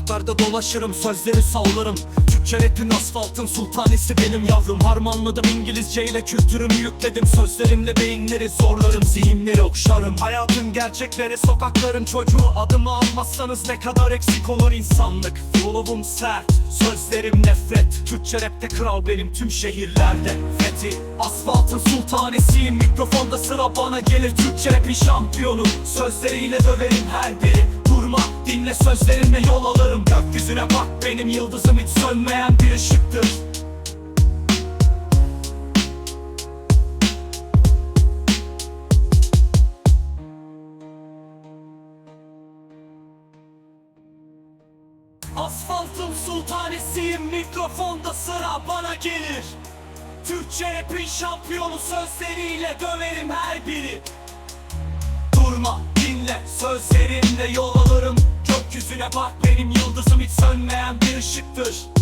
sokaklarda dolaşırım Sözleri sallarım Türkçe rapin asfaltın sultanesi benim yavrum. Harmanladım İngilizce ile kültürümü yükledim. Sözlerimle beyinleri zorlarım Zihinleri okşarım. Hayatın gerçekleri sokakların çocuğu. Adımı almazsanız ne kadar eksik olur insanlık. Flow'um sert Sözlerim nefret. Türkçe rapte kral benim tüm şehirlerde. Fethi Asfaltın sultanesiyim. Mikrofonda sıra bana gelir. Türkçe rapin şampiyonu. Sözleriyle döverim her biri Durma dinle sözlerimle yol alırım. Gökyüzüne bak benim yıldızım hiç sönmeyen bir ışıktır. Asfaltın sultanesiyim mikrofonda sıra bana gelir. Türkçe rapin şampiyonu sözleriyle döverim her biri. Durma dinle sözlerimle yol Gökyüzüne bak benim yıldızım hiç sönmeyen bir ışıktır